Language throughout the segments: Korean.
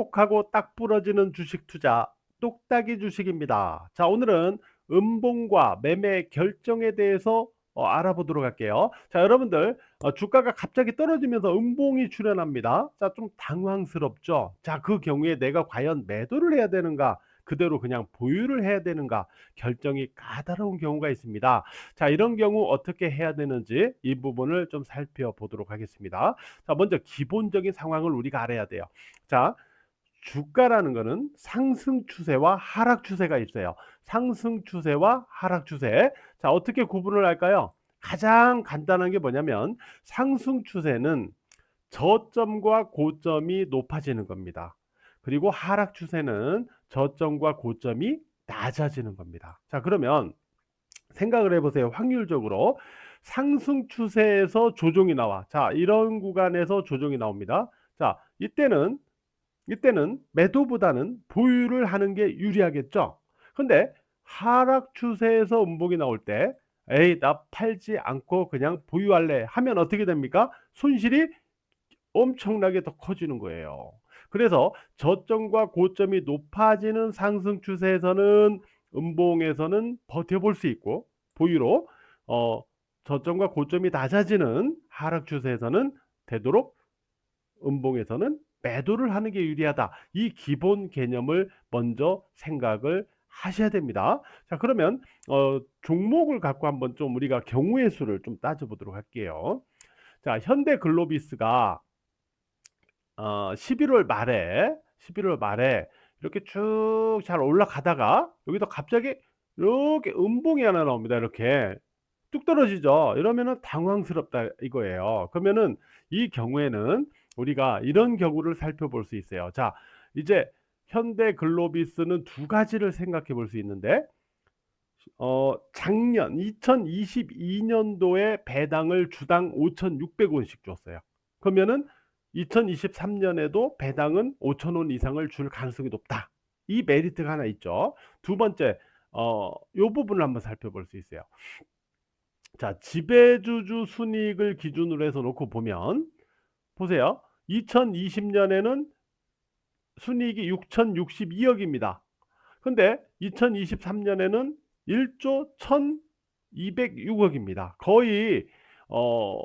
똑똑하고 딱 부러지는 주식 투자 똑딱이 주식입니다. 자, 오늘은 음봉과 매매 결정에 대해서 어, 알아보도록 할게요. 자, 여러분들 어, 주가가 갑자기 떨어지면서 음봉이 출현합니다. 자, 좀 당황스럽죠. 자, 그 경우에 내가 과연 매도를 해야 되는가? 그대로 그냥 보유를 해야 되는가 결정이 까다로운 경우가 있습니다. 자, 이런 경우 어떻게 해야 되는지 이 부분을 좀 살펴보도록 하겠습니다. 자, 먼저 기본적인 상황을 우리가 알아야 돼요. 자, 주가라는 거는 상승 추세와 하락 추세가 있어요. 상승 추세와 하락 추세. 자, 어떻게 구분을 할까요? 가장 간단한 게 뭐냐면 상승 추세는 저점과 고점이 높아지는 겁니다. 그리고 하락 추세는 저점과 고점이 낮아지는 겁니다. 자, 그러면 생각을 해보세요. 확률적으로 상승 추세에서 조정이 나와. 자, 이런 구간에서 조정이 나옵니다. 자, 이때는 이때는 매도보다는 보유를 하는 게 유리하겠죠. 근데 하락 추세에서 음봉이 나올 때 에이 나 팔지 않고 그냥 보유할래 하면 어떻게 됩니까? 손실이 엄청나게 더 커지는 거예요. 그래서 저점과 고점이 높아지는 상승 추세에서는 음봉에서는 버텨볼 수 있고 보유로 어, 저점과 고점이 낮아지는 하락 추세에서는 되도록 음봉에서는 매도를 하는 게 유리하다. 이 기본 개념을 먼저 생각을 하셔야 됩니다. 자, 그러면 어, 종목을 갖고 한번 좀 우리가 경우의 수를 좀 따져보도록 할게요. 자, 현대 글로비스가 어, 11월 말에 11월 말에 이렇게 쭉 잘 올라가다가 여기서 갑자기 이렇게 음봉이 하나 나옵니다. 이렇게 뚝 떨어지죠. 이러면은 당황스럽다 이거예요. 그러면은 이 경우에는 우리가 이런 경우를 살펴볼 수 있어요. 자, 이제 현대 글로비스는 두 가지를 생각해 볼 수 있는데 어, 작년 2022년도에 배당을 주당 5,600원씩 줬어요. 그러면은 2023년에도 배당은 5,000원 이상을 줄 가능성이 높다. 이 메리트가 하나 있죠. 두 번째, 어, 요 부분을 한번 살펴볼 수 있어요. 자, 지배주주 순이익을 기준으로 해서 놓고 보면, 보세요. 2020년에는 순이익이 6,062억입니다. 근데 2023년에는 1조 1,206억입니다. 거의, 어,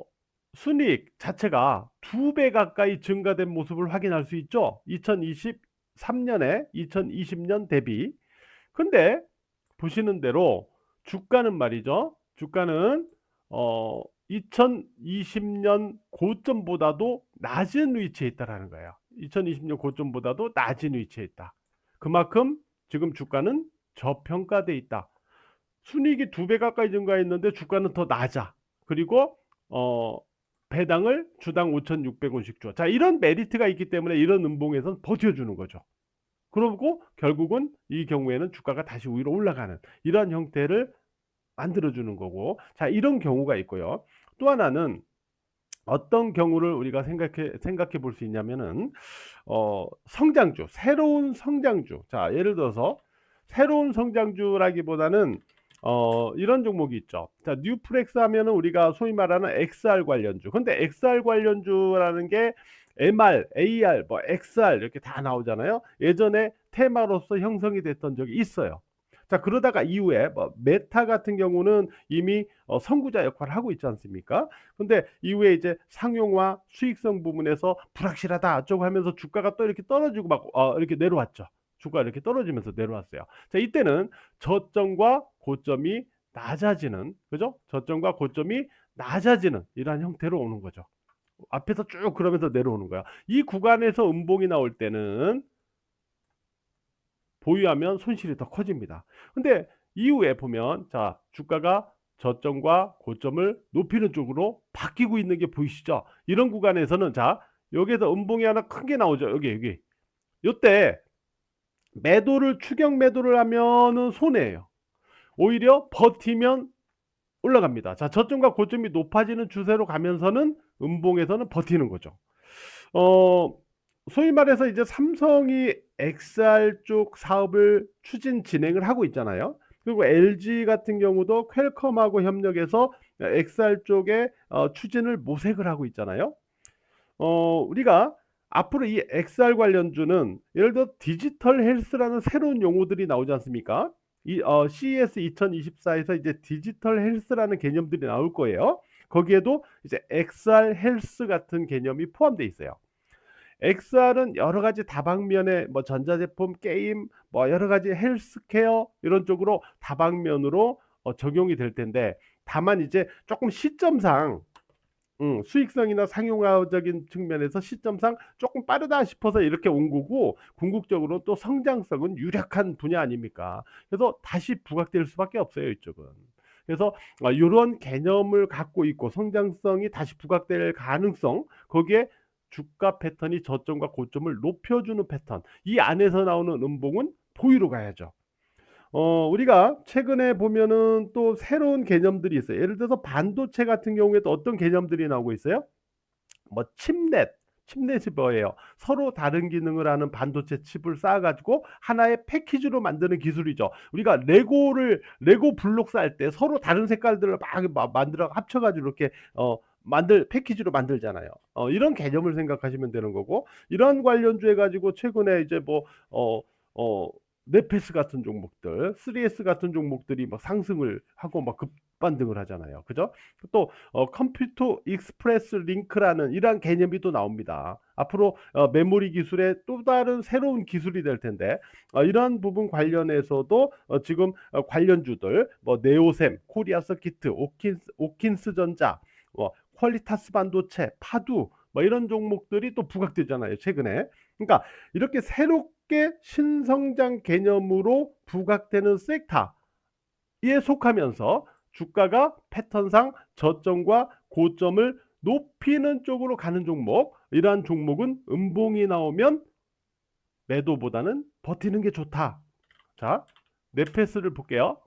순이익 자체가 두 배 가까이 증가된 모습을 확인할 수 있죠. 2023년에 2020년 대비. 근데 보시는 대로 주가는 말이죠. 주가는 어 2020년 고점보다도 낮은 위치에 있다라는 거예요. 2020년 고점보다도 낮은 위치에 있다. 그만큼 지금 주가는 저평가돼 있다. 순이익이 두 배 가까이 증가했는데 주가는 더 낮아. 그리고 어 배당을 주당 5,600원씩 줘. 자, 이런 메리트가 있기 때문에 이런 음봉에선 버텨주는 거죠. 그러고 결국은 이 경우에는 주가가 다시 위로 올라가는 이런 형태를 만들어주는 거고. 자, 이런 경우가 있고요. 또 하나는 어떤 경우를 우리가 생각해 생각해 볼 수 있냐면은 어, 성장주, 새로운 성장주. 자, 예를 들어서 새로운 성장주라기보다는 어, 이런 종목이 있죠. 자, 뉴플렉스 하면은 우리가 소위 말하는 XR 관련주. 근데 XR 관련주라는 게 MR, AR, 뭐 XR 이렇게 다 나오잖아요. 예전에 테마로서 형성이 됐던 적이 있어요. 자, 그러다가 이후에 뭐 메타 같은 경우는 이미 어, 선구자 역할을 하고 있지 않습니까? 근데 이후에 이제 상용화, 수익성 부분에서 불확실하다 어쩌고 하면서 주가가 또 이렇게 떨어지고 막 어, 이렇게 내려왔죠. 주가 이렇게 떨어지면서 내려왔어요. 자, 이때는 저점과 고점이 낮아지는, 그죠? 저점과 고점이 낮아지는 이러한 형태로 오는 거죠. 앞에서 쭉 그러면서 내려오는 거야. 이 구간에서 음봉이 나올 때는 보유하면 손실이 더 커집니다. 근데 이후에 보면 자, 주가가 저점과 고점을 높이는 쪽으로 바뀌고 있는 게 보이시죠? 이런 구간에서는 자, 여기에서 음봉이 하나 큰 게 나오죠. 여기 여기. 요때 매도를 추격 매도를 하면은 손해예요. 오히려 버티면 올라갑니다. 자, 저점과 고점이 높아지는 추세로 가면서는 음봉에서는 버티는 거죠. 어, 소위 말해서 이제 삼성이 XR 쪽 사업을 추진 진행을 하고 있잖아요. 그리고 LG 같은 경우도 퀄컴하고 협력해서 XR 쪽에 어, 추진을 모색을 하고 있잖아요. 어, 우리가 앞으로 이 XR 관련주는 예를 들어 디지털 헬스라는 새로운 용어들이 나오지 않습니까? 이 어, CES 2024에서 이제 디지털 헬스라는 개념들이 나올 거예요. 거기에도 이제 XR 헬스 같은 개념이 포함되어 있어요. XR은 여러 가지 다방면의 뭐 전자제품, 게임, 뭐 여러 가지 헬스케어 이런 쪽으로 다방면으로 어, 적용이 될 텐데 다만 이제 조금 시점상 음, 수익성이나 상용화적인 측면에서 시점상 조금 빠르다 싶어서 이렇게 온 거고 궁극적으로 또 성장성은 유력한 분야 아닙니까? 그래서 다시 부각될 수밖에 없어요, 이쪽은. 그래서 어, 이런 개념을 갖고 있고 성장성이 다시 부각될 가능성 거기에 주가 패턴이 저점과 고점을 높여주는 패턴 이 안에서 나오는 음봉은 보유로 가야죠. 어, 우리가 최근에 보면은 또 새로운 개념들이 있어요. 예를 들어서 반도체 같은 경우에도 어떤 개념들이 나오고 있어요? 뭐 칩넷, 칩넷이 뭐예요? 서로 다른 기능을 하는 반도체 칩을 쌓아가지고 하나의 패키지로 만드는 기술이죠. 우리가 레고를 레고 블록 쌓을 때 서로 다른 색깔들을 막 마- 만들어 합쳐가지고 이렇게 어, 만들 패키지로 만들잖아요. 어, 이런 개념을 생각하시면 되는 거고 이런 관련주 해 가지고 최근에 이제 뭐 어, 어, 네페스 같은 종목들, 3S 같은 종목들이 막 상승을 하고 막 급반등을 하잖아요. 그죠? 또 어, 컴퓨터 익스프레스 링크라는 이러한 개념이 또 나옵니다. 앞으로 어, 메모리 기술의 또 다른 새로운 기술이 될 텐데 어, 이러한 부분 관련해서도 어, 지금 어, 관련주들 뭐 네오셈, 코리아 서키트, 오킨스, 오킨스 전자, 뭐 퀄리타스 반도체, 파두 뭐 이런 종목들이 또 부각되잖아요. 최근에. 그러니까 이렇게 새롭게 신성장 개념으로 부각되는 섹터에 속하면서 주가가 패턴상 저점과 고점을 높이는 쪽으로 가는 종목 이러한 종목은 음봉이 나오면 매도보다는 버티는 게 좋다. 자, 네페스를 볼게요.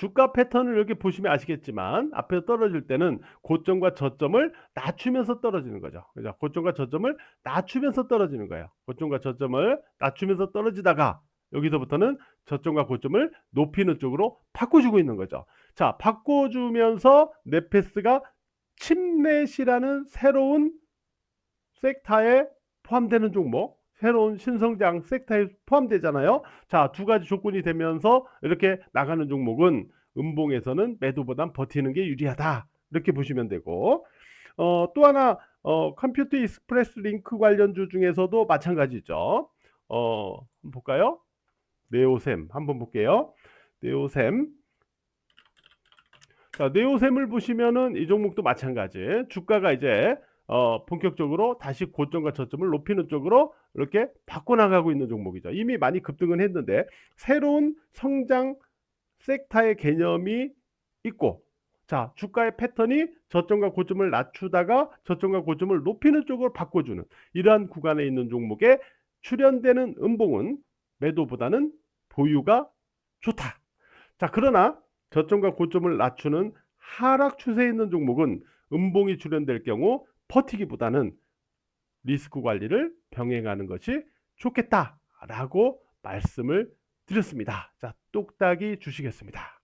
주가 패턴을 이렇게 보시면 아시겠지만 앞에서 떨어질 때는 고점과 저점을 낮추면서 떨어지는 거죠. 그죠? 고점과 저점을 낮추면서 떨어지는 거예요. 고점과 저점을 낮추면서 떨어지다가 여기서부터는 저점과 고점을 높이는 쪽으로 바꿔주고 있는 거죠. 자, 바꿔주면서 네페스가 침넷이라는 새로운 섹터에 포함되는 종목, 새로운 신성장 섹터에 포함되잖아요. 자, 두 가지 조건이 되면서 이렇게 나가는 종목은 음봉에서는 매도보단 버티는 게 유리하다. 이렇게 보시면 되고, 어, 또 하나, 어, 컴퓨터 익스프레스 링크 관련주 중에서도 마찬가지죠. 어, 한번 볼까요? 네오셈 한번 볼게요. 네오셈. 자, 네오셈을 보시면은 이 종목도 마찬가지. 주가가 이제 어, 본격적으로 다시 고점과 저점을 높이는 쪽으로 이렇게 바꿔나가고 있는 종목이죠. 이미 많이 급등은 했는데 새로운 성장 섹터의 개념이 있고 자 주가의 패턴이 저점과 고점을 낮추다가 저점과 고점을 높이는 쪽으로 바꿔주는 이러한 구간에 있는 종목에 출현되는 음봉은 매도보다는 보유가 좋다. 자 그러나 저점과 고점을 낮추는 하락 추세에 있는 종목은 음봉이 출현될 경우 버티기보다는 리스크 관리를 병행하는 것이 좋겠다라고 말씀을 드렸습니다. 자, 똑딱이 주시겠습니다.